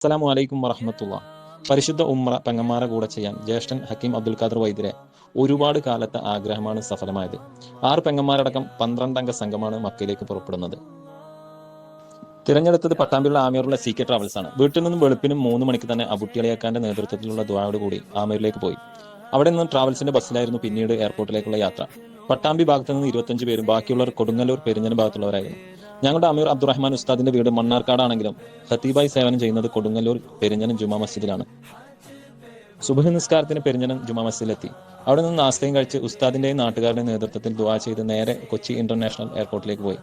അസ്സലാമു അലൈക്കും വറഹമത്തുള്ള. പരിശുദ്ധ ഉമ്ര പെങ്ങന്മാരെ കൂടെ ചെയ്യാൻ ജ്യേഷ്ഠൻ ഹക്കീം അബ്ദുൽ ഖാദർ വൈദ്യരെ ഒരുപാട് കാലത്തെ ആഗ്രഹമാണ് സഫലമായത്. ആറ് പെങ്ങന്മാരടക്കം പന്ത്രണ്ടംഗ സംഘമാണ് മക്കയിലേക്ക് പുറപ്പെടുന്നത്. തിരഞ്ഞെടുത്തത് പട്ടാമ്പിയുള്ള ആമീറുള്ള സി കെ ട്രാവൽസ് ആണ്. വീട്ടിൽ നിന്നും വെളുപ്പിനും മൂന്ന് മണിക്ക് തന്നെ അബുട്ടിയളിയാക്കാന്റെ നേതൃത്വത്തിലുള്ള ദ്വായോട് കൂടി ആമീറിലേക്ക് പോയി. അവിടെ നിന്നും ട്രാവൽസിന്റെ ബസ്സിലായിരുന്നു പിന്നീട് എയർപോർട്ടിലേക്കുള്ള യാത്ര. പട്ടാമ്പി ഭാഗത്ത് നിന്ന് ഇരുപത്തഞ്ച് പേരും ബാക്കിയുള്ളവർ കൊടുങ്ങല്ലൂർ പെരിഞ്ഞന ഭാഗത്തുള്ളവരായിരുന്നു. ഞങ്ങളുടെ അമീർ അബ്ദുറഹ്മാൻ ഉസ്താദിന്റെ വീട് മണ്ണാർക്കാടാണെങ്കിലും ഖത്തീബായി സേവനം ചെയ്യുന്നത് കൊടുങ്ങല്ലൂർ പെരിഞ്ഞനം ജുമാ മസ്ജിദിലാണ്. സുബഹ് നിസ്കാരത്തിന് പെരിഞ്ഞനം ജുമാ മസ്ജിദിലെത്തി. അവിടെ നിന്ന് നാസ്തയും കഴിച്ച് ഉസ്താദിന്റെയും നാട്ടുകാരുടെയും നേതൃത്വത്തിൽ ദുവാ ചെയ്ത് നേരെ കൊച്ചി ഇന്റർനാഷണൽ എയർപോർട്ടിലേക്ക് പോയി.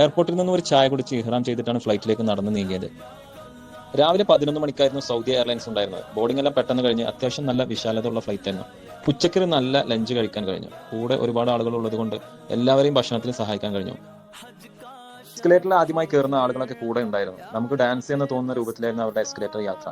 എയർപോർട്ടിൽ നിന്ന് ഒരു ചായ കുടിച്ച് ഇഹ്റാം ചെയ്തിട്ടാണ് ഫ്ലൈറ്റിലേക്ക് നടന്നു നീങ്ങിയത്. രാവിലെ പതിനൊന്ന് മണിക്കായിരുന്നു സൗദി എയർലൈൻസ് ഉണ്ടായിരുന്നത്. ബോർഡിംഗ് എല്ലാം പെട്ടെന്ന് കഴിഞ്ഞ് അത്യാവശ്യം നല്ല വിശാലതയുള്ള ഫ്ലൈറ്റ് ആയിരുന്നു. ഉച്ചയ്ക്ക് നല്ല ലഞ്ച് കഴിക്കാൻ കഴിഞ്ഞു. കൂടെ ഒരുപാട് ആളുകൾ ഉള്ളത് കൊണ്ട് എല്ലാവരെയും ഭക്ഷണത്തിൽ സഹായിക്കാൻ കഴിഞ്ഞു. എസ്കലേറ്ററിൽ ആദ്യമായി കയറുന്ന ആളുകളൊക്കെ കൂടെ ഉണ്ടായിരുന്നു. നമുക്ക് ഡാൻസ് എന്ന് തോന്നുന്ന രൂപത്തിലായിരുന്നു അവരുടെ എസ്കലേറ്റർ യാത്ര.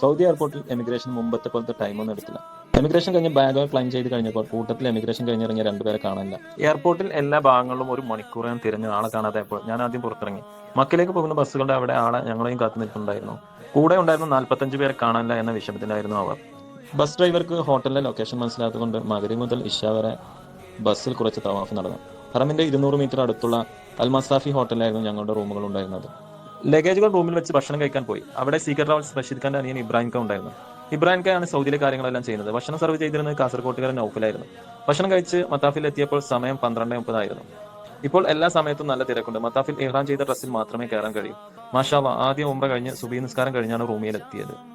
സൗദി എയർപോർട്ടിൽ എമിഗ്രേഷൻ മുമ്പത്തെ പോലത്തെ ടൈമൊന്നും എടുത്തില്ല. എമിഗ്രേഷൻ കഴിഞ്ഞ് ബാഗുകൾ ക്ലൈം ചെയ്ത് കഴിഞ്ഞപ്പോൾ കൂട്ടത്തിൽ എമിഗ്രേഷൻ കഴിഞ്ഞിറങ്ങിയ രണ്ടുപേരെ കാണാനില്ല. എയർപോർട്ടിൽ എല്ലാ ഭാഗങ്ങളിലും ഒരു മണിക്കൂർ ഞാൻ തിരഞ്ഞ് ആളെ കാണാതായപ്പോൾ ഞാൻ ആദ്യം പുറത്തിറങ്ങി. മക്കിലേക്ക് പോകുന്ന ബസ്സുകളുടെ അവിടെ ആളെ ഞങ്ങളെയും കാത്തു നിൽക്കുന്നുണ്ടായിരുന്നു കൂടെ ഉണ്ടായിരുന്ന നാൽപ്പത്തഞ്ച് പേരെ കാണാനില്ല എന്ന വിഷമത്തിലായിരുന്നു അവർ. ബസ് ഡ്രൈവർക്ക് ഹോട്ടലിലെ ലൊക്കേഷൻ മനസ്സിലാത്തതുകൊണ്ട് മകരി മുതൽ ഇഷ വരെ ബസ്സിൽ കുറച്ച് തവാഫ് നടന്നു. ഹറമിന്റെ ഇരുന്നൂറ് മീറ്റർ അടുത്തുള്ള അൽമസാഫി ഹോട്ടലിലായിരുന്നു ഞങ്ങളുടെ റൂമുകൾ ഉണ്ടായിരുന്നത്. ലഗേജുകൾ റൂമിൽ വെച്ച് ഭക്ഷണം കഴിക്കാൻ പോയി. അവിടെ സീക്കർ ട്രാവൽസ് റഷീദ് ഖാന്റെ അനിയൻ ഇബ്രാഹിം ഖാൻ ഉണ്ടായിരുന്നു. ഇബ്രാഹിം ഖാനാണ് സൗദിയിലെ കാര്യങ്ങളെല്ലാം ചെയ്യുന്നത്. ഭക്ഷണം സർവ് ചെയ്തിരുന്നത് കാസർകോട്ടുകാരൻ നൗഫിലായിരുന്നു. ഭക്ഷണം കഴിച്ച് മത്താഫിൽ എത്തിയപ്പോൾ സമയം പന്ത്രണ്ട് മുപ്പതായിരുന്നു. ഇപ്പോൾ എല്ലാ സമയത്തും നല്ല തിരക്കുണ്ട്. മത്താഫിൽ ഇഹ്റാം ചെയ്ത ഡ്രസ്സിൽ മാത്രമേ കയറാൻ കഴിയൂ. മാഷാവ ആദ്യം ഉമ്ര കഴിഞ്ഞ് സുബീ നിസ്കാരം കഴിഞ്ഞാണ് റൂമിൽ എത്തിയത്.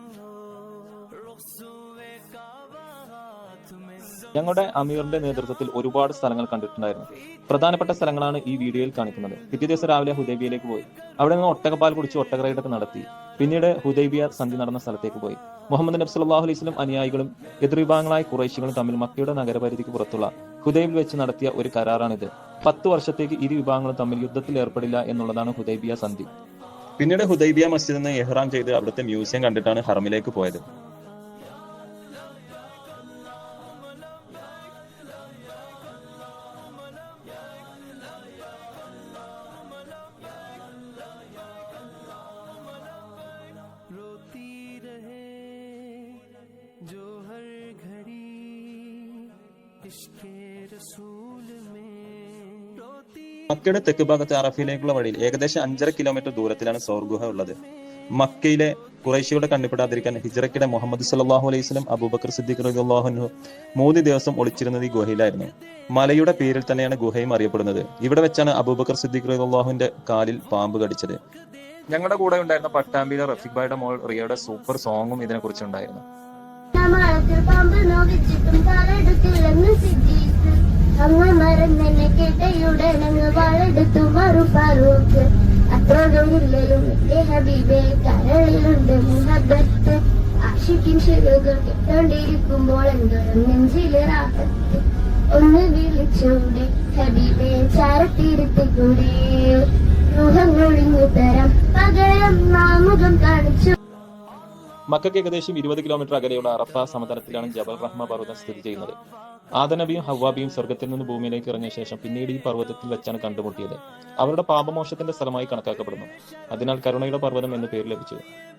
ഞങ്ങളുടെ അമീറിന്റെ നേതൃത്വത്തിൽ ഒരുപാട് സ്ഥലങ്ങൾ കണ്ടിട്ടുണ്ടായിരുന്നു. പ്രധാനപ്പെട്ട സ്ഥലങ്ങളാണ് ഈ വീഡിയോയിൽ കാണിക്കുന്നത്. പിറ്റേ ദിവസം രാവിലെ ഹുദൈബിയയിലേക്ക് പോയി. അവിടെ നിന്ന് ഒട്ടകപ്പാൽ കുടിച്ച് ഒട്ടകറൈഡൊക്കെ നടത്തി. പിന്നീട് ഹുദൈബിയ സന്ധി നടന്ന സ്ഥലത്തേക്ക് പോയി. മുഹമ്മദ് നബ്സ് സല്ലാഹു അലൈസ്ലും അനുയായികളും എതിർവിഭാഗങ്ങളായ കുറേശികളും തമ്മിൽ മക്കയുടെ നഗരപരിധിക്ക് പുറത്തുള്ള ഹുദൈബിൽ വെച്ച് നടത്തിയ ഒരു കരാറാണിത്. പത്ത് വർഷത്തേക്ക് ഇരു വിഭാഗങ്ങളും തമ്മിൽ യുദ്ധത്തിൽ ഏർപ്പെടില്ല എന്നുള്ളതാണ് ഹുദൈബിയ സന്ധി. പിന്നീട് ഹുദൈബിയ മസ്ജിദിൽ നിന്ന് എഹ്റാം ചെയ്ത് അവിടുത്തെ മ്യൂസിയം കണ്ടിട്ടാണ് ഹറമിലേക്ക് പോയത്. മക്കയുടെ തെക്ക് ഭാഗത്ത് അറഫയിലേക്കുള്ള വഴിയിൽ ഏകദേശം അഞ്ചര കിലോമീറ്റർ ദൂരത്തിലാണ് സൗർഗുഹ ഉള്ളത്. മക്കയിലെ കുറേശ്യയുടെ കണ്ണിപ്പെടാതിരിക്കാൻ ഹിജറക്കിടെ മുഹമ്മദ് സല്ലാഹു അലൈഹി സ്വലം അബൂബക്കർ സിദ്ദീഖ് റഹ്ലാഹുനു മൂന്ന് ദിവസം ഒളിച്ചിരുന്നത് ഈ ഗുഹയിലായിരുന്നു. മലയുടെ പേരിൽ തന്നെയാണ് ഗുഹയും അറിയപ്പെടുന്നത്. ഇവിടെ വെച്ചാണ് അബൂബക്കർ സിദ്ദീഖ് റഹ്ലാഹുവിന്റെ കാലിൽ പാമ്പ് കടിച്ചത്. ഞങ്ങളുടെ കൂടെ ഉണ്ടായിരുന്ന പട്ടാമ്പിയിലെ റഫീഖ് ബായുടെ മോൾ റിയയുടെ സൂപ്പർ സോങ്ങും ഇതിനെ കുറിച്ചുണ്ടായിരുന്നു മാളത്തിൽ പാമ്പ് നോവിച്ചിട്ടും കാലെടുത്തില്ലെന്ന് സിദ്ദീഖ് അങ്ങ് മറന്നെന്നെ കേട്ടയുടനങ്ങ് വാളെടുത്തു. മറു ഫാറൂഖ് അത്രോടുമില്ലയും എന്റെ ഹബീബെ കരളിലുണ്ട് മുഹബത്ത്. ആഷിക്കിൻ ശിലുകൾ കേട്ടോണ്ടിരിക്കുമ്പോൾ എന്തോരം നെഞ്ചിൽ റാഹത്ത് ഒന്ന് വിളിച്ചൂടെ ഹബീബെ ചാരത്തിരുത്തിക്കൂടെ ൂഹങ്ങളൊഴിഞ്ഞു തരാം പകരം നാമുഖം കാണിച്ചു. മക്കൾക്ക് ഏകദേശം ഇരുപത് കിലോമീറ്റർ അകലെയുള്ള അറഫ സമതലത്തിലാണ് ജബൽ റഹ്മ പർവതം സ്ഥിതി ചെയ്യുന്നത്. ആദനബിയും ഹവാബിയും സ്വർഗത്തിൽ നിന്ന് ഭൂമിയിലേക്ക് ഇറങ്ങിയ ശേഷം പിന്നീട് ഈ പർവതത്തിൽ വെച്ചാണ് കണ്ടുമുട്ടിയത്. അവരുടെ പാപമോഷത്തിന്റെ സ്ഥലമായി കണക്കാക്കപ്പെടുന്നു. അതിനാൽ കരുണയുടെ പർവതം എന്ന് പേര് ലഭിച്ചു.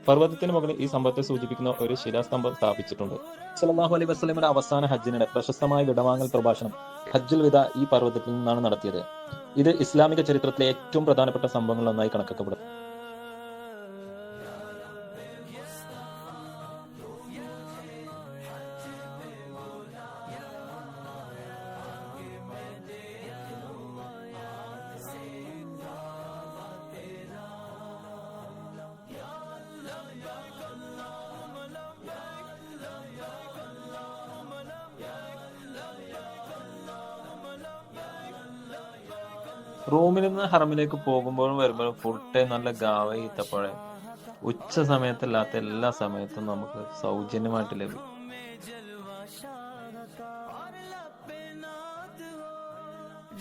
പർവതത്തിന് മുകളിൽ ഈ സംഭവത്തെ സൂചിപ്പിക്കുന്ന ഒരു ശിലാസ്തംഭം സ്ഥാപിച്ചിട്ടുണ്ട്. സലാഹു അലൈ വസ്ലമിന്റെ അവസാന ഹജ്ജിനിടെ പ്രശസ്തമായ വിടവാങ്ങൽ പ്രഭാഷണം ഹജ്ജുൽ വിദ ഈ പർവതത്തിൽ നിന്നാണ് നടത്തിയത്. ഇത് ഇസ്ലാമിക ചരിത്രത്തിലെ ഏറ്റവും പ്രധാനപ്പെട്ട സംഭവങ്ങളിൽ ഒന്നായി കണക്കാക്കപ്പെടുന്നു. റൂമിൽ നിന്ന് ഹർമിലേക്ക് പോകുമ്പോഴും വരുമ്പോഴും ഫുൾ ടൈം നല്ല ഗാവ ഈത്തപ്പഴം. ഉച്ച സമയത്തല്ലാത്ത എല്ലാ സമയത്തും നമുക്ക് സൗജന്യമായിട്ട് ലഭിക്കും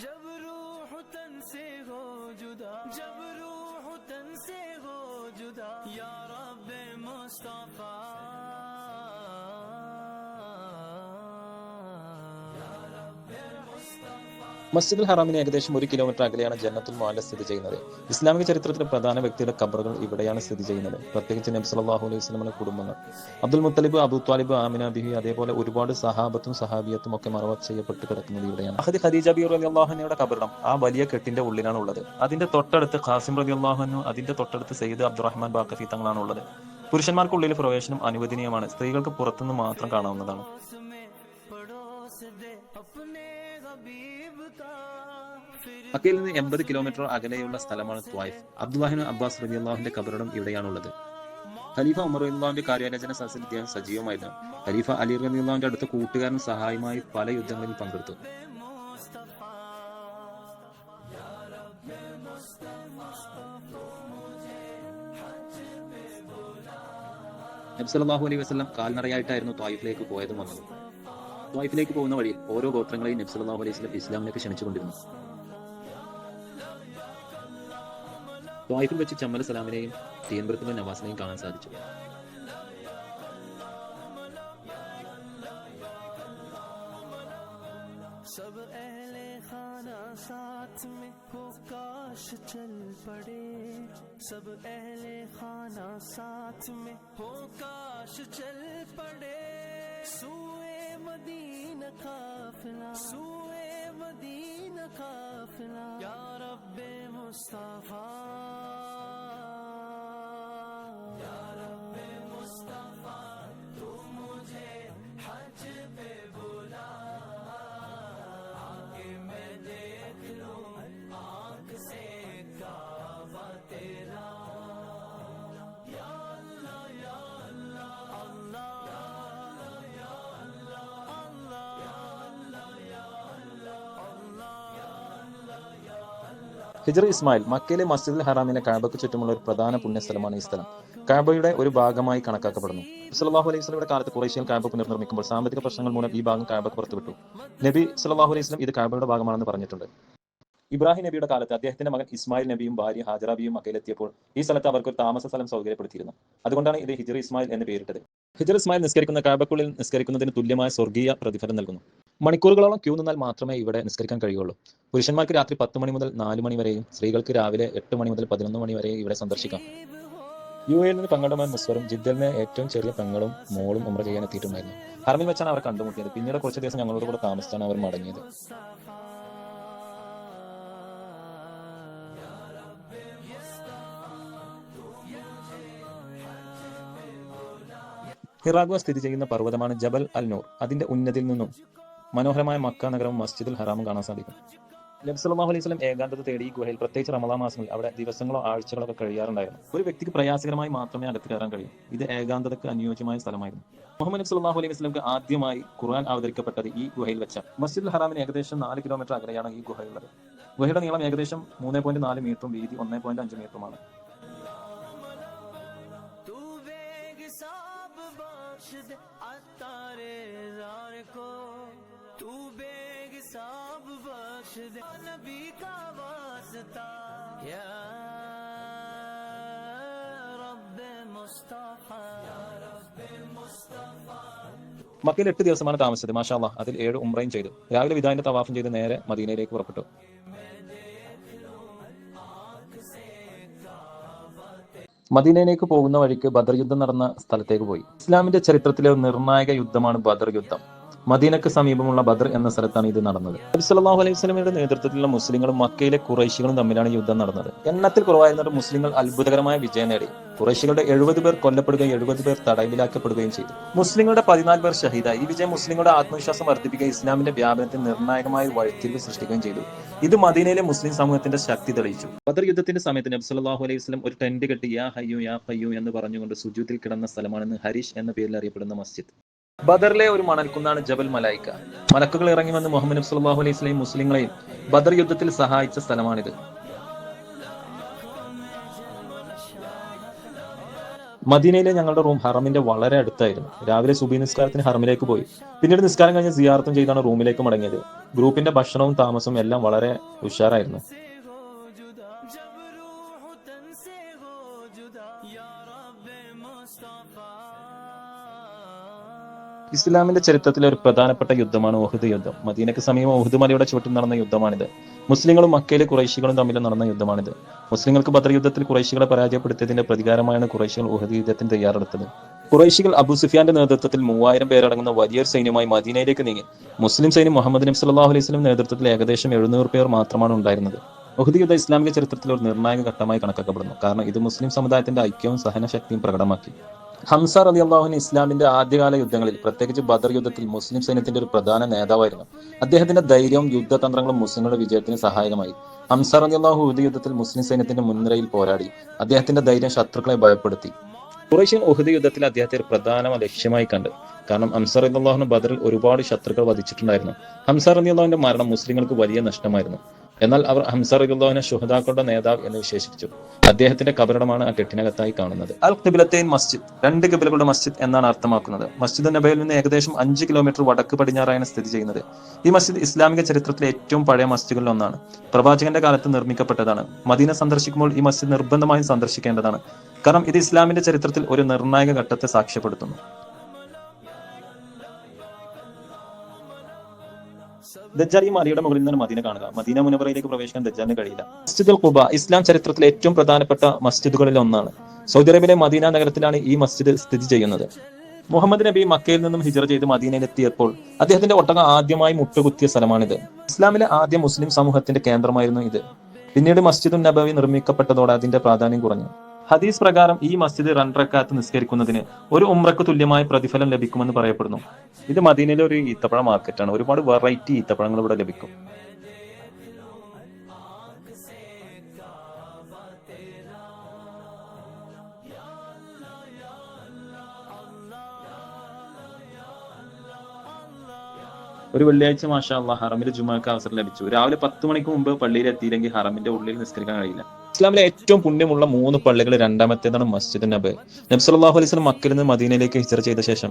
ജബ് റൂഹ് മസ്ജിദുൽ ഹറാമിന് ഏകദേശം ഒരു കിലോമീറ്റർ അകലെയാണ് ജന്നത്തുൽ മാല സ്ഥിതി ചെയ്യുന്നത്. ഇസ്ലാമിക ചരിത്രത്തിലെ പ്രധാന വ്യക്തിയുടെ കബറുകൾ ഇവിടെയാണ് സ്ഥിതി ചെയ്യുന്നത്. പ്രത്യേകിച്ച് നബി സല്ലല്ലാഹു അലൈഹി സ്വലമിന്റെ കുടുംബങ്ങൾ. അബ്ദുൽ മുത്തലിബ് അബു ത്വാലിബ് ആമിന ബിഹി അതേപോലെ ഒരുപാട് സഹാബത്തും സഹാബിയത്തും ഒക്കെ മറവത്ത് ചെയ്യപ്പെട്ട് കിടക്കുന്നത് ഇവിടെയാണ്. അഹദ് ഖദീജ ബി റലി അള്ളാഹുനയുടെ കബറിടം ആ വലിയ കെട്ടിന്റെ ഉള്ളിലാണ് ഉള്ളത്. അതിന്റെ തൊട്ടടുത്ത് ഖാസിം റലി അള്ളാഹുനു അതിന്റെ തൊട്ടടുത്ത് സയ്യിദ് അബ്ദുറഹ്മാൻ ബാക്കഫി തങ്ങളാണ് ഉള്ളത്. പുരുഷന്മാർക്കുള്ളിൽ പ്രവേശനം അനുവദനീയമാണ്. സ്ത്രീകൾക്ക് പുറത്തുനിന്ന് മാത്രം കാണാവുന്നതാണ്. മക്കയിൽ നിന്ന് എൺപത് കിലോമീറ്റർ അകലെയുള്ള സ്ഥലമാണ് ത്വായിഫ്. അബ്ദുല്ലാഹിന് അബ്ബാസ് റബി അള്ളാഹുവിന്റെ കബറിടം ഇവിടെയാണുള്ളത്. ഖലീഫ ഉമർ അള്ളാഹുവിന്റെ കാര്യാലോചന സദസ്സിൽ സജീവമായിരുന്നു. ഖലീഫ അലി റബി അള്ളാഹുവിന്റെ അടുത്ത കൂട്ടുകാരൻ സഹായമായി പല യുദ്ധങ്ങളിൽ പങ്കെടുത്തു. നബ്സലാഹു അലൈഹി വസ്ലം കാൽനടയായിട്ടായിരുന്നു ത്വായിഫിലേക്ക് പോയതും വന്നത്. ത്വായിഫിലേക്ക് പോകുന്ന വഴിയിൽ ഓരോ ഗോത്രങ്ങളെയും നബ്സലാഹു അലൈഹി വസ്ലം ഇസ്ലാമിലേക്ക് ക്ഷണിച്ചുകൊണ്ടിരുന്നു. ത്വായിഫിൽ വെച്ച് ചമ്മല സലാമിനെയും തിരുവനന്തപുരത്തുള്ള നവാസിനെയും കാണാൻ സാധിച്ചു. سب اہل خانہ میں کاش چل پڑے سب اہل خانہ ساتھ میں ہو کاش چل پڑے سوئے مدین قافلہ سوئے مدین قافلہ یا رب مصطفیٰ۔ ഹിജർ ഇസ്മായിൽ മക്കയിലെ മസ്ജിദുൽ ഹറാമിലെ കാബയ്ക്ക് ചുറ്റുമുള്ള ഒരു പ്രധാന പുണ്യസ്ഥലമാണ് ഈ സ്ഥലം. കാബയുടെ ഒരു ഭാഗമായി കണക്കാക്കപ്പെടുന്നു. സല്ലല്ലാഹു അലൈഹി വസല്ലമയുടെ കാലത്ത് കുറേശ്യൽ കാബ പുനർനിർമ്മിക്കുമ്പോൾ സാമ്പത്തിക പ്രശ്നങ്ങൾ മൂലം ഈ ഭാഗം കാബക്ക് പുറത്തുവിട്ടു. നബി സല്ലല്ലാഹു അലൈഹി സ്വലം ഇത് കാബയുടെ ഭാഗമാണെന്ന് പറഞ്ഞിട്ടുണ്ട്. ഇബ്രാഹിം നബിയുടെ കാലത്ത് അദ്ദേഹത്തിന്റെ മകൻ ഇസ്മായിൽ നബിയും ഭാര്യ ഹാജറാബിയും മക്കയിലെത്തിയപ്പോൾ ഈ സ്ഥലത്ത് അവർക്ക് ഒരു താമസ സ്ഥലം സൗകര്യപ്പെടുത്തിയിരുന്നു. അതുകൊണ്ടാണ് ഇത് ഹിജർ ഇസ്മായിൽ എന്ന് പേരിട്ടത്. ഹിജർ ഇസ്മായിൽ നിസ്കരിക്കുന്ന കാബക്കുള്ളിൽ നിസ്കരിക്കുന്നതിന് തുല്യമായ സ്വർഗീയ പ്രതിഫലം നൽകുന്നു. മണിക്കൂറുകളോളം ക്യൂ നിന്നാൽ മാത്രമേ ഇവിടെ നിസ്കരിക്കാൻ കഴിയുള്ളൂ. പുരുഷന്മാർക്ക് രാത്രി പത്ത് മണി മുതൽ നാല് മണി വരെയും സ്ത്രീകൾക്ക് രാവിലെ എട്ട് മണി മുതൽ പതിനൊന്ന് മണി വരെയും ഇവിടെ സന്ദർശിക്കാം. യു എയിൽ നിന്ന് പെങ്ങളുടെ മകൻ മുസ്വറും ജിദ്ദലിന് ഏറ്റവും ചെറിയ പെങ്ങളും മോളും ഉമ്ര ചെയ്യാൻ എത്തിയിട്ടുണ്ടായിരുന്നു. ഹർമിൽ വെച്ചാണ് അവർ കണ്ടുമുട്ടിയത്. പിന്നീട് കുറച്ച് ദിവസം ഞങ്ങളോട് കൂടെ താമസിച്ചാണ് അവർ മടങ്ങിയത്. ഹിറാഗുവ സ്ഥിതി ചെയ്യുന്ന പർവതമാണ് ജബൽ അൽ നൂർ അതിന്റെ ഉന്നതിയിൽ നിന്നും മനോഹരമായ മക്ക നഗരം മസ്ജിദുൽ ഹറാമും കാണാൻ സാധിക്കും. നബി സല്ലല്ലാഹു അലൈഹി വസല്ലം ഏകാന്തത തേടി ഈ ഗുഹയിൽ പ്രത്യേകിച്ച് റമദാ മാസങ്ങളിൽ അവിടെ ദിവസങ്ങളോ ആഴ്ചകളോ ഒക്കെ കഴിയാറുണ്ടായിരുന്നു. ഒരു വ്യക്തിക്ക് പ്രയാസകരമായി മാത്രമേ അകത്ത് കയറാൻ കഴിയൂ. ഇത് ഏകാന്തതയ്ക്ക് അനുയോജ്യമായ സ്ഥലമായിരുന്നു. മുഹമ്മദ് നബി സല്ലല്ലാഹു അലൈഹി വസ്ലമക്ക് ആദ്യമായി ഖുർആൻ അവതരിക്കപ്പെട്ടത് ഈ ഗുഹയിൽ വെച്ച മസ്ജിദുൽ ഹറാമിന് ഏകദേശം നാല് കിലോമീറ്റർ അകലെയാണ് ഈ ഗുഹയുള്ളത് ഗുഹയുടെ നീളം ഏകദേശം മൂന്ന് പോയിന്റ് നാല് മീറ്ററും വീതി ഒന്ന് പോയിന്റ് അഞ്ച് മീറ്ററുമാണ്. जार को तू बेहिसाब बख्श दे नबी का वास्ता या रब्बे मुस्तफा या रब्बे मुस्तफा മക്കയിൽ എട്ട് ദിവസമാണ് താമസിച്ചത് മാഷാല്ല അതിൽ ഏഴ് ഉംറയും ചെയ്തു രാവിലെ വിദാന്റെ തവാഫും ചെയ്ത് നേരെ മദീനയിലേക്ക് പുറപ്പെട്ടു മദീനയിലേക്ക് പോകുന്ന വഴിക്ക് ബദർ യുദ്ധം നടന്ന സ്ഥലത്തേക്ക് പോയി ഇസ്ലാമിന്റെ ചരിത്രത്തിലെ ഒരു നിർണായക യുദ്ധമാണ് ബദർ യുദ്ധം മദീനക്ക് സമീപമുള്ള ബദർ എന്ന സ്ഥലത്താണ് ഇത് നടന്നത്. നബി സല്ലല്ലാഹു അലൈഹി സ്വലമിയുടെ നേതൃത്വത്തിലുള്ള മുസ്ലിങ്ങളും മക്കയിലെ കുറേശികളും തമ്മിലാണ് യുദ്ധം നടന്നത്. എണ്ണത്തിൽ കുറവായിരുന്ന മുസ്ലിങ്ങൾ അത്ഭുതകരമായ വിജയം നേടി. കുറേശികളുടെ എഴുപത് പേർ കൊല്ലപ്പെടുകയും എഴുപത് പേർ തടവിലാക്കപ്പെടുകയും ചെയ്തു. മുസ്ലിങ്ങളുടെ പതിനാല് പേർ ഷഹീദായി. ഈ വിജയം മുസ്ലിങ്ങളുടെ ആത്മവിശ്വാസം വർദ്ധിപ്പിക്കുകയും ഇസ്ലാമിന്റെ വ്യാപനത്തിൽ നിർണായകമായ വഴിത്തിരിവ് സൃഷ്ടിക്കുകയും ചെയ്തു. ഇത് മദീനയിലെ മുസ്ലിം സമൂഹത്തിന്റെ ശക്തി തെളിയിച്ചു. ബദർ യുദ്ധത്തിന്റെ സമയത്ത് നബി സല്ലല്ലാഹു അലൈഹി വസ്ലം ഒരു ടെന്റ് കെട്ടി യാ ഹയ്യു യാ ഫയ്യു എന്ന് പറഞ്ഞുകൊണ്ട് സുജൂത്തിൽ കിടന്ന സ്ഥലമാണെന്ന് ഹരീഷ് എന്ന പേരിൽ അറിയപ്പെടുന്ന മസ്ജിദ്. ബദറിലെ ഒരു മണൽക്കുന്നാണ് ജബൽ മലായിക്ക. മലക്കുകൾ ഇറങ്ങി വന്ന് മുഹമ്മദ് നബി സല്ലല്ലാഹു അലൈഹി വസല്ലം മുസ്ലിങ്ങളെയും ബദർ യുദ്ധത്തിൽ സഹായിച്ച സ്ഥലമാണിത്. മദീനയിലെ ഞങ്ങളുടെ റൂം ഹറമിന്റെ വളരെ അടുത്തായിരുന്നു. രാവിലെ സുബി നിസ്കാരത്തിന് ഹറമിലേക്ക് പോയി. പിന്നീട് നിസ്കാരം കഴിഞ്ഞ് സിയാർത്തും ചെയ്താണ് റൂമിലേക്ക് മടങ്ങിയത്. ഗ്രൂപ്പിന്റെ ഭക്ഷണവും താമസവും എല്ലാം വളരെ ഉഷാറായിരുന്നു. ഇസ്ലാമിന്റെ ചരിത്രത്തിലെ ഒരു പ്രധാനപ്പെട്ട യുദ്ധമാണ് ഓഹദ് യുദ്ധം. മദീനക്ക് സമീപം ഓഹദ് മലയുടെ ചുവട്ടിൽ നടന്ന യുദ്ധമാണിത്. മുസ്ലിങ്ങളും മക്കയിലെ കുറേശികളും തമ്മിൽ നടന്ന യുദ്ധമാണിത്. മുസ്ലിങ്ങൾക്ക് ബദർ യുദ്ധത്തിൽ കുറേശികളെ പരാജയപ്പെടുത്തിയതിന്റെ പ്രതികാരമായാണ് കുറേശികൾ ഓഹദ് യുദ്ധത്തിന് തയ്യാറെടുത്തത്. കുറേശികൾ അബു സുഫിയാന്റെ നേതൃത്വത്തിൽ മൂവായിരം പേരടങ്ങുന്ന വലിയൊരു സൈന്യമായി മദീനയിലേക്ക് നീങ്ങി. മുസ്ലിം സൈന്യം മുഹമ്മദ് നബി സല്ലല്ലാഹു അലൈഹി വസല്ലം നേതൃത്വത്തിൽ ഏകദേശം എഴുന്നൂറ് പേർ മാത്രമാണ് ഉണ്ടായിരുന്നത്. ഉഹദ് യുദ്ധ ഇസ്ലാമിക ചരിത്രത്തിൽ ഒരു നിർണായക ഘട്ടമായി കണക്കാക്കപ്പെടുന്നു. കാരണം ഇത് മുസ്ലിം സമുദായത്തിന്റെ ഐക്യവും സഹനശക്തിയും പ്രകടമാക്കി. ഹംസ അലി അള്ളാഹുവിന് ഇസ്ലാമിന്റെ ആദ്യകാല യുദ്ധങ്ങളിൽ പ്രത്യേകിച്ച് ബദർ യുദ്ധത്തിൽ മുസ്ലിം സൈന്യത്തിന്റെ ഒരു പ്രധാന നേതാവായിരുന്നു. അദ്ദേഹത്തിന്റെ ധൈര്യവും യുദ്ധതന്ത്രങ്ങളും മുസ്ലിങ്ങളുടെ വിജയത്തിന് സഹായകമായി. ഹംസ അലി അള്ളാഹു ഉഹദ് യുദ്ധത്തിൽ മുസ്ലിം സൈന്യത്തിന്റെ മുൻനിരയിൽ പോരാടി. അദ്ദേഹത്തിന്റെ ധൈര്യം ശത്രുക്കളെ ഭയപ്പെടുത്തി. കുറേശ്യൻ ഉഹദ് യുദ്ധത്തിൽ അദ്ദേഹത്തെ ഒരു പ്രധാന ലക്ഷ്യമായി കണ്ട്. കാരണം ഹംസർ അലി അള്ളാഹുന് ബദറിൽ ഒരുപാട് ശത്രുക്കൾ വധിച്ചിട്ടുണ്ടായിരുന്നു. ഹംസർ അലി അള്ളാഹുവിന്റെ മരണം മുസ്ലിങ്ങൾക്ക് വലിയ നഷ്ടമായിരുന്നു. എന്നാൽ അവർ ഹംസർ ഷുഹദാക്കളുടെ നേതാവ് എന്ന് വിശേഷിപ്പിച്ചു. അദ്ദേഹത്തിന്റെ കബറിടമാണ് ആ കെട്ടിനകത്തായി കാണുന്നത്. അൽ ഖിബിലത്തേൻ മസ്ജിദ് രണ്ട് കിബിലകളുടെ മസ്ജിദ് എന്നാണ് അർത്ഥമാക്കുന്നത്. മസ്ജിദ് നബയിൽ നിന്ന് ഏകദേശം അഞ്ച് കിലോമീറ്റർ വടക്ക് പടിഞ്ഞാറായാണ് സ്ഥിതി ചെയ്യുന്നത്. ഈ മസ്ജിദ് ഇസ്ലാമിക ചരിത്രത്തിലെ ഏറ്റവും പഴയ മസ്ജിദുകളിൽ ഒന്നാണ്. പ്രവാചകന്റെ കാലത്ത് നിർമ്മിക്കപ്പെട്ടതാണ്. മദീന സന്ദർശിക്കുമ്പോൾ ഈ മസ്ജിദ് നിർബന്ധമായും സന്ദർശിക്കേണ്ടതാണ്. കാരണം ഇത് ഇസ്ലാമിന്റെ ചരിത്രത്തിൽ ഒരു നിർണായക ഘട്ടത്തെ സാക്ഷ്യപ്പെടുത്തുന്നു. ദജ്ജാൽ ഈ മലയുടെ മുകളിൽ നിന്നാണ് മദീന കാണുക. മദീന മുനവറയിലേക്ക് പ്രവേശിക്കാൻ ദജ്ജാലിന് കഴിയില്ല. മസ്ജിദുൽ ഖുബ ഇസ്ലാം ചരിത്രത്തിലെ ഏറ്റവും പ്രധാനപ്പെട്ട മസ്ജിദുകളിൽ ഒന്നാണ്. സൗദി അറേബ്യയിലെ മദീന നഗരത്തിലാണ് ഈ മസ്ജിദ് സ്ഥിതി ചെയ്യുന്നത്. മുഹമ്മദ് നബി മക്കയിൽ നിന്നും ഹിജറ ചെയ്ത് മദീനയിലെത്തിയപ്പോൾ അദ്ദേഹത്തിന്റെ ഒട്ടകം ആദ്യമായി മുട്ടുകുത്തിയ സ്ഥലമാണിത്. ഇസ്ലാമിലെ ആദ്യ മുസ്ലിം സമൂഹത്തിന്റെ കേന്ദ്രമായിരുന്നു ഇത്. പിന്നീട് മസ്ജിദുൻ നബവി നിർമ്മിക്കപ്പെട്ടതോടെ അതിന്റെ പ്രാധാന്യം കുറഞ്ഞു. ഹദീസ് പ്രകാരം ഈ മസ്ജിദ് റൺറക്കാത്ത് നിസ്കരിക്കുന്നതിന് ഒരു ഉമ്രക്ക് തുല്യമായ പ്രതിഫലം ലഭിക്കുമെന്ന് പറയപ്പെടുന്നു. ഇത് മദീനയിലെ ഒരു ഈത്തപ്പഴ മാർക്കറ്റാണ്. ഒരുപാട് വെറൈറ്റി ഈത്തപ്പഴങ്ങൾ ഇവിടെ ലഭിക്കും. ഒരു വെള്ളിയാഴ്ച മാഷാ അള്ളാഹ് ഹറമിന്റെ ജുമാക്ക് അവസരം ലഭിച്ചു. രാവിലെ പത്ത് മണിക്ക് മുമ്പ് പള്ളിയിൽ എത്തിയില്ലെങ്കിൽ ഹറമിന്റെ ഉള്ളിൽ നിസ്കരിക്കാൻ കഴിയില്ല. ഇസ്ലാമിലെ ഏറ്റവും പുണ്യമുള്ള മൂന്ന് പള്ളികൾ രണ്ടാമത്തേതാണ് മസ്ജിദ് നബ്. നബ്സല്ലാഹു അലൈഹി സ്വലം മക്കയിൽ നിന്ന് മദീനയിലേക്ക് ഹിജറ ചെയ്ത ശേഷം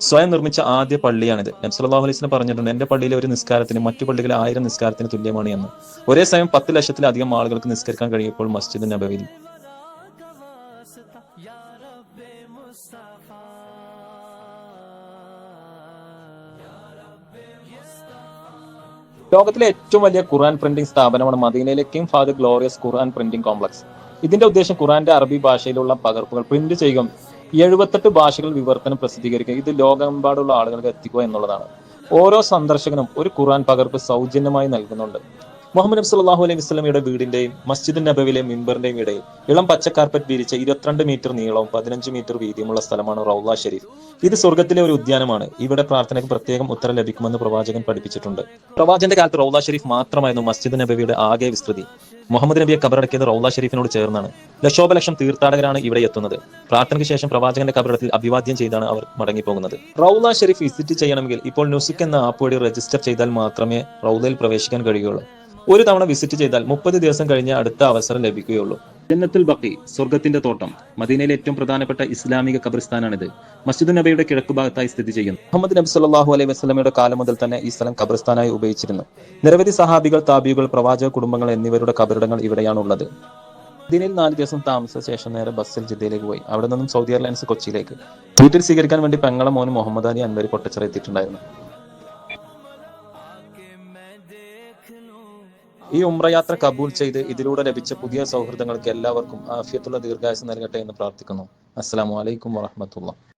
സ്വയം നിർമ്മിച്ച ആദ്യ പള്ളിയാണിത്. നബ്സല്ലാഹു അലൈഹി സ്വലം പറഞ്ഞിട്ടുണ്ട് എന്റെ പള്ളിയിലെ ഒരു നിസ്കാരത്തിന് മറ്റു പള്ളികളിലെ ആയിരം നിസ്കാരത്തിന് തുല്യമാണ് എന്ന്. ഒരേ സമയം പത്ത് ലക്ഷത്തിലധികം ആളുകൾക്ക് നിസ്കരിക്കാൻ കഴിയുമ്പോൾ മസ്ജിദ് നബവിൽ. ലോകത്തിലെ ഏറ്റവും വലിയ ഖുർആൻ പ്രിന്റിംഗ് സ്ഥാപനമാണ് മദീനയിലെ King Father glorious Quran printing complex ഇതിന്റെ ഉദ്ദേശം ഖുർആന്റെ അറബി ഭാഷയിലുള്ള പകർപ്പുകൾ പ്രിന്റ് ചെയ്യുകയും എഴുപത്തെട്ട് ഭാഷകൾ വിവർത്തനം പ്രസിദ്ധീകരിക്കുക ഇത് ലോകമെമ്പാടുള്ള ആളുകൾക്ക് എത്തിക്കുക എന്നുള്ളതാണ്. ഓരോ സന്ദർശകനും ഒരു ഖുർആൻ പകർപ്പ് സൗജന്യമായി നൽകുന്നുണ്ട്. മുഹമ്മദ് നബി സല്ലല്ലാഹു അലൈഹി വസല്ലമയുടെ വീടിന്റെയും മസ്ജിദ് നബവിലെ മിമ്പറിന്റെയും ഇടയിൽ ഇളം പച്ച കാർപ്പറ്റ് വിരിച്ച ഇരുപത്തിരണ്ട് മീറ്റർ നീളവും പതിനഞ്ച് മീറ്റർ വീതിയുമുള്ള സ്ഥലമാണ് റൗള ഷെരീഫ്. ഇത് സ്വർഗത്തിലെ ഒരു ഉദ്യാനമാണ്. ഇവിടെ പ്രാർത്ഥനയ്ക്ക് പ്രത്യേകം ഉത്തരം ലഭിക്കുമെന്ന് പ്രവാചകൻ പഠിപ്പിച്ചിട്ടുണ്ട്. പ്രവാചന്റെ കാലത്ത് റൗള ഷെരീഫ് മാത്രമായിരുന്നു മസ്ജിദ് നബവിയുടെ ആകെ വിസ്തൃതി. മുഹമ്മദ് നബിയെ കബറടക്കിയത് റൗള ഷെരീഫിനോട് ചേർന്നാണ്. ലക്ഷോപലക്ഷം തീർത്ഥാടകരാണ് ഇവിടെ എത്തുന്നത്. പ്രാർത്ഥനയ്ക്ക് ശേഷം പ്രവാചകന്റെ കബറടത്തിൽ അഭിവാദ്യം ചെയ്താണ് അവർ മടങ്ങിപ്പോകുന്നത്. റൗള ഷെരീഫ് വിസിറ്റ് ചെയ്യണമെങ്കിൽ ഇപ്പോൾ നുസുക്ക് എന്ന ആപ്പ് വഴി രജിസ്റ്റർ ചെയ്താൽ മാത്രമേ റൗളയിൽ പ്രവേശിക്കാൻ കഴിയുകയുള്ളൂ ഒരു തവണ വിസിറ്റ് ചെയ്താൽ മുപ്പത് ദിവസം കഴിഞ്ഞ അടുത്ത അവസരം ലഭിക്കുകയുള്ളൂ. ജന്നത്തുൽ ബക്കി സ്വർഗത്തിന്റെ തോട്ടം മദീനയിലെ ഏറ്റവും പ്രധാനപ്പെട്ട ഇസ്ലാമിക കബ്രിസ്ഥാനാണിത് മസ്ജിദ് നബിയുടെ കിഴക്ക് ഭാഗത്തായി സ്ഥിതി ചെയ്യുന്നു. മുഹമ്മദ് നബി സല്ലാഹു അലൈഹി വസ്ലമയുടെ കാലം മുതൽ തന്നെ ഈ സ്ഥലം കബ്രിസ്ഥാനായി ഉപയോഗിച്ചിരുന്നു. നിരവധി സഹാബികൾ താബികൾ പ്രവാചക കുടുംബങ്ങൾ എന്നിവരുടെ കബറിടങ്ങൾ ഇവിടെയാണ് ഉള്ളത് മദീനയിൽ നാല് ദിവസം താമസിച്ച ശേഷം നേരെ ബസ്സിൽ ജിദ്ദയിലേക്ക് പോയി. അവിടെ നിന്നും സൗദി എയർലൈൻസ് കൊച്ചിയിലേക്ക്. വീട്ടിൽ സ്വീകരിക്കാൻ വേണ്ടി പെങ്ങളെ മോൻ മുഹമ്മദ് അലി അൻവരി പൊട്ടച്ചിറ എത്തിയിട്ടുണ്ടായിരുന്നു. ഈ ഉമ്രയാത്ര കബൂൽ ചെയ്ത് ഇതിലൂടെ ലഭിച്ച പുതിയ സൗഹൃദങ്ങൾക്ക് എല്ലാവർക്കും ആഫിയത്തുള്ള ദീർഘായുസ് നൽകട്ടെ എന്ന് പ്രാർത്ഥിക്കുന്നു. അസ്സാം വലൈക്കും വറഹ്മത്തുള്ളാഹി.